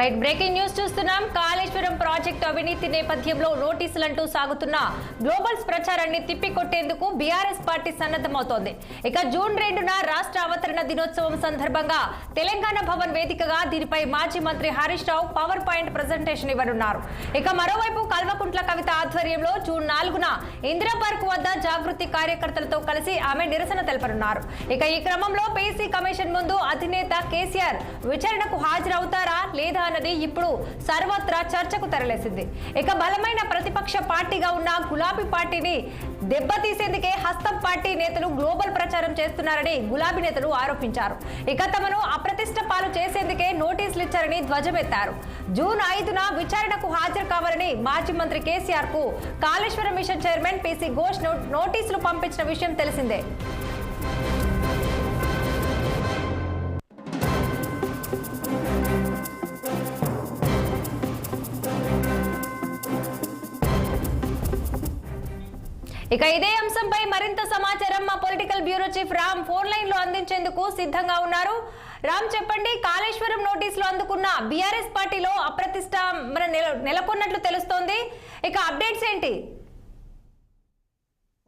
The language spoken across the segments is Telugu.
రైట్ బ్రేకింగ్ న్యూస్ చూస్తున్నాం. కాళేశ్వరం ప్రాజెక్టు అవినీతి నేపథ్యంలో నోటీసులంటూ సాగుతున్న గ్లోబల్స్ ప్రచారాన్ని తిప్పికొట్టేందుకు బీఆర్ఎస్ పార్టీ సన్నద్ధమవుతోంది. ఇక జూన్ రెండున రాష్ట్ర అవతరణ దినోత్సవం సందర్భంగా తెలంగాణ భవన్ వేదికగా దీనిపై మాజీ మంత్రి Harish Rao power point presentation ఇవ్వనున్నారు. ఇక మరోవైపు కల్వకుంట్ల కవిత ఆధ్వర్యంలో జూన్ నాలుగున ఇందిరా పార్క్ వద్ద జాగృతి కార్యకర్తలతో కలిసి ఆమె నిరసన తెలపనున్నారు. ఇక ఈ క్రమంలో పీసీ కమిషన్ ముందు అధినేత కేసీఆర్ విచారణకు హాజరవుతారా లేదా అన్నది ఇప్పుడు సర్వత్రా చర్చకు తెరలేసింది. ఇక బలమైన ప్రతిపక్ష పార్టీగా ఉన్న గులాబీ పార్టీని దెబ్బతీసేందుకే హస్తం పార్టీ నేతలు గ్లోబల్ ప్రచారం చేస్తున్నారని గులాబీ నేతలు ఆరోపించారు. ఇక తమను అప్రతిష్ట పాలు చేసేందుకే నోటీసులు ఇచ్చారని ధ్వజమెత్తారు. జూన్ ఐదున విచారణకు హాజరు కావాలని మాజీ మంత్రి కేసీఆర్కు Kaleshwaram mission chairman PC Ghosh నోటీసులు పంపించిన విషయం తెలిసిందే. ఇక ఇదే అంశంపై మరింత సమాచారం మా political bureau chief Ram phone లైన్లో అందించేందుకు సిద్ధంగా ఉన్నారు. రామ్ చెప్పండి కాళేశ్వరం నోటీసులు అందుకున్న బీఆర్ఎస్ పార్టీలో అప్రతిష్ట మన నెల- నెలకొన్నట్లు తెలుస్తోంది. ఇక అప్డేట్స్ ఏంటి?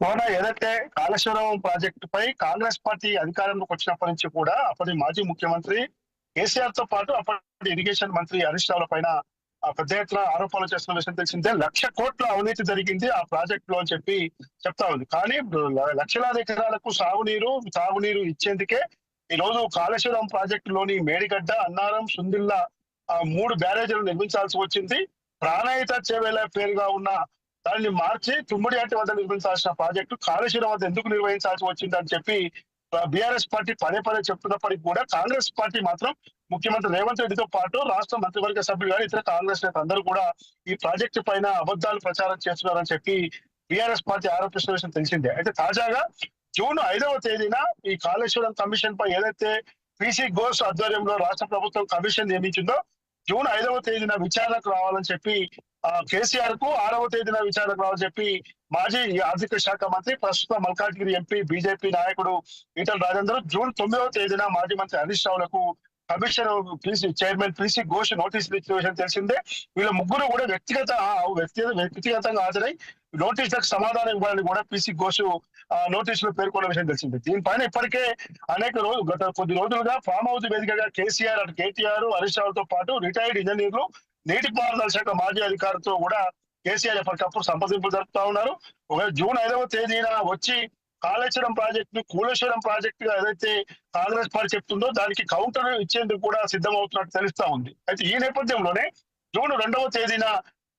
మోనా ఏదైతే కాళేశ్వరం ప్రాజెక్టు పై కాంగ్రెస్ పార్టీ అధికారంలోకి వచ్చినప్పటి నుంచి కూడా అప్పటి మాజీ ముఖ్యమంత్రి కేసీఆర్తో పాటు అప్పటి ఇరిగేషన్ మంత్రి హరీష్ రావుల పైన పెద్ద ఎత్తున ఆరోపణలు చేస్తున్న విషయం తెలిసిందే. లక్ష కోట్ల అవినీతి జరిగింది ఆ ప్రాజెక్ట్లో అని చెప్పి చెప్తా ఉంది. కానీ లక్షలాది ఎకరాలకు సాగునీరు తాగునీరు ఇచ్చేందుకే ఈ రోజు కాళేశ్వరం ప్రాజెక్టు లోని మేడిగడ్డ అన్నారం సుందిల్లా ఆ మూడు బ్యారేజీలు నిర్మించాల్సి వచ్చింది. ప్రాణాయిత చేవేల పేరుగా ఉన్న దాన్ని మార్చి తుమ్మిడియాటి వద్ద నిర్మించాల్సిన ప్రాజెక్టు కాళేశ్వరం వద్ద ఎందుకు నిర్వహించాల్సి వచ్చింది అని చెప్పి బీఆర్ఎస్ పార్టీ పదే పదే చెప్తున్నప్పటికీ కూడా కాంగ్రెస్ పార్టీ మాత్రం ముఖ్యమంత్రి రేవంత్ రెడ్డితో పాటు రాష్ట్ర మంత్రివర్గ సభ్యులు కానీ ఇతర కాంగ్రెస్ నేత అందరూ కూడా ఈ ప్రాజెక్టు పైన అబద్ధాలు ప్రచారం చేస్తున్నారని చెప్పి బీఆర్ఎస్ పార్టీ ఆరోపిస్తున్న విషయం తెలిసిందే. అయితే తాజాగా జూన్ ఐదవ తేదీన ఈ కాళేశ్వరం కమిషన్ పై ఏదైతే పిసి ఘోష్ ఆధ్వర్యంలో రాష్ట్ర ప్రభుత్వం కమిషన్ నియమించిందో జూన్ ఐదవ తేదీన విచారణకు రావాలని చెప్పి కేసీఆర్కు ఆరవ తేదీన విచారణ రావాలని చెప్పి మాజీ ఆర్థిక శాఖ మంత్రి ప్రస్తుత మల్కాజ్గిరి ఎంపీ బీజేపీ నాయకుడు ఈటల రాజేందర్ జూన్ తొమ్మిదవ తేదీన మాజీ మంత్రి Harish రావులకు commission PC chairman PC Ghosh నోటీసులు ఇచ్చిన విషయం తెలిసిందే. వీళ్ళ ముగ్గురు కూడా వ్యక్తిగత వ్యక్తిగత వ్యక్తిగతంగా హాజరై నోటీసులకు సమాధానం ఇవ్వాలని కూడా పిసి ఘోష్ నోటీసులు పేర్కొన్న విషయం తెలిసిందే. దీనిపైన ఇప్పటికే అనేక రోజులు గత కొద్ది రోజులుగా ఫామ్ హౌస్ వేదికగా కేసీఆర్ అటు కేటీఆర్ హరీష్ రావుతో పాటు రిటైర్డ్ ఇంజనీర్లు నీటిపారుదల శాఖ మాజీ అధికారితో కూడా కేసీఆర్ ఎప్పటికప్పుడు సంప్రదింపులు జరుపుతా ఉన్నారు. ఒక జూన్ ఐదవ తేదీన వచ్చి కాళేశ్వరం ప్రాజెక్టు ను కూలేశ్వరం ప్రాజెక్టు గా ఏదైతే కాంగ్రెస్ పార్టీ చెప్తుందో దానికి కౌంటర్ ఇచ్చేందుకు కూడా సిద్ధమవుతున్నట్టు తెలుస్తా ఉంది. అయితే ఈ నేపథ్యంలోనే జూన్ రెండవ తేదీన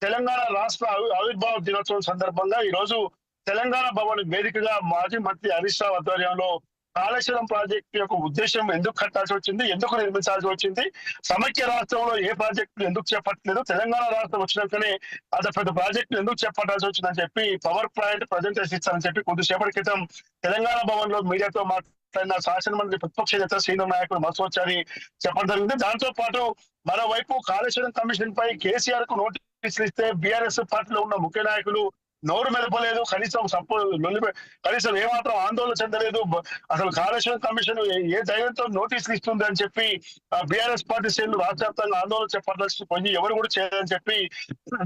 తెలంగాణ రాష్ట్ర ఆవిర్భావ దినోత్సవం సందర్భంగా ఈ రోజు తెలంగాణ భవన్ వేదికగా మాజీ మంత్రి హరీష్ రావు ఆధ్వర్యంలో కాళేశ్వరం ప్రాజెక్టు యొక్క ఉద్దేశం ఎందుకు కట్టాల్సి వచ్చింది? ఎందుకు నిర్మించాల్సి వచ్చింది? సమైక్య రాష్ట్రంలో ఏ ప్రాజెక్టు ఎందుకు చేపట్టలేదు? తెలంగాణ రాష్ట్రం వచ్చినాకనే అంత పెద్ద ప్రాజెక్టు ఎందుకు చేపట్టాల్సి వచ్చిందని చెప్పి పవర్ పాయింట్ ప్రజెంటేషన్ ఇస్తానని చెప్పి కొద్దిసేపటి క్రితం తెలంగాణ భవన్లో మీడియాతో మాట్లాడిన శాసన మంత్రి ప్రతిపక్ష నేత శ్రీను నాయకుడు మసోచారి చెప్పడం జరిగింది. దాంతో పాటు మరోవైపు కాళేశ్వరం కమిషన్ పై కేసీఆర్కు నోటీసులు ఇస్తే బీఆర్ఎస్ పార్టీలో ఉన్న ముఖ్య నాయకులు నోరు మెదపలేదు కనీసం సపో లొల్లి కనీసం ఏమాత్రం ఆందోళన చెందలేదు. అసలు కాళేశ్వరం కమిషన్ ఏ- ధైర్యంతో నోటీసులు ఇస్తుంది అని చెప్పి బీఆర్ఎస్ పార్టీ శ్రేణులు రాష్ట్ర వ్యాప్తంగా ఆందోళన చెప్పాల్సి పోయి ఎవరు కూడా చేయదని చెప్పి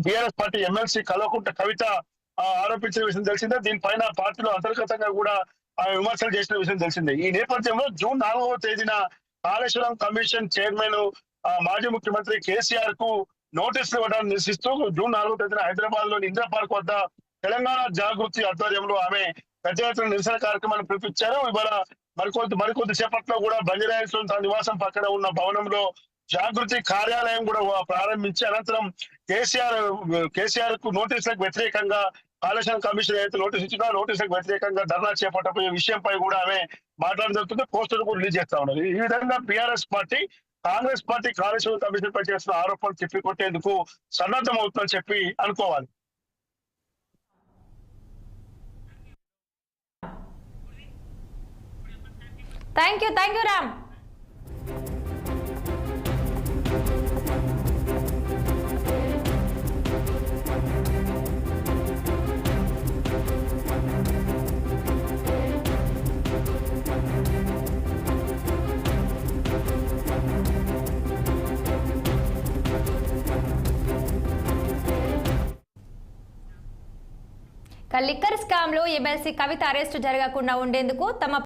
BRS party MLC Kalvakuntla Kavitha ఆరోపించిన విషయం తెలిసిందే. దీనిపైన పార్టీలో అంతర్గతంగా కూడా విమర్శలు చేసిన విషయం తెలిసిందే. ఈ నేపథ్యంలో జూన్ నాలుగవ తేదీన కాళేశ్వరం కమిషన్ చైర్మన్ మాజీ ముఖ్యమంత్రి కేసీఆర్కు నోటీసులు ఇవ్వడానికి నిరసిస్తూ జూన్ నాలుగో తేదీన హైదరాబాద్లోని ఇందిరా పార్క్ వద్ద తెలంగాణ జాగృతి ఆధ్వర్యంలో ఆమె పెద్ద నిరసన కార్యక్రమాన్ని పిలిపించారు. ఇవాళ మరికొద్ది మరికొద్ది సేపట్లో కూడా బంజరాయిల్స్ తన నివాసం పక్కన ఉన్న భవనంలో జాగృతి కార్యాలయం కూడా ప్రారంభించి అనంతరం కేసీఆర్ కేసీఆర్కు నోటీసులకు వ్యతిరేకంగా కాళేశ్వరం కమిషన్ ఏదైతే నోటీస్ ఇచ్చినా నోటీసులకు వ్యతిరేకంగా ధర్నా చేపట్టబోయే విషయంపై కూడా ఆమె మాట్లాడడం జరుగుతుంది. పోస్టర్ కూడా రిలీజ్ చేస్తా ఉన్నారు. ఈ విధంగా BRS party Congress party Kaleshwaram commission పై చేస్తున్న ఆరోపణలు తిప్పికొట్టేందుకు సన్నద్ధం అవుతుందని చెప్పి అనుకోవాలి. Thank you thank you Ram స్కామ్లో ఎమ్మెల్సీ కవిత జరగకుండా ఉండేందుకు తమ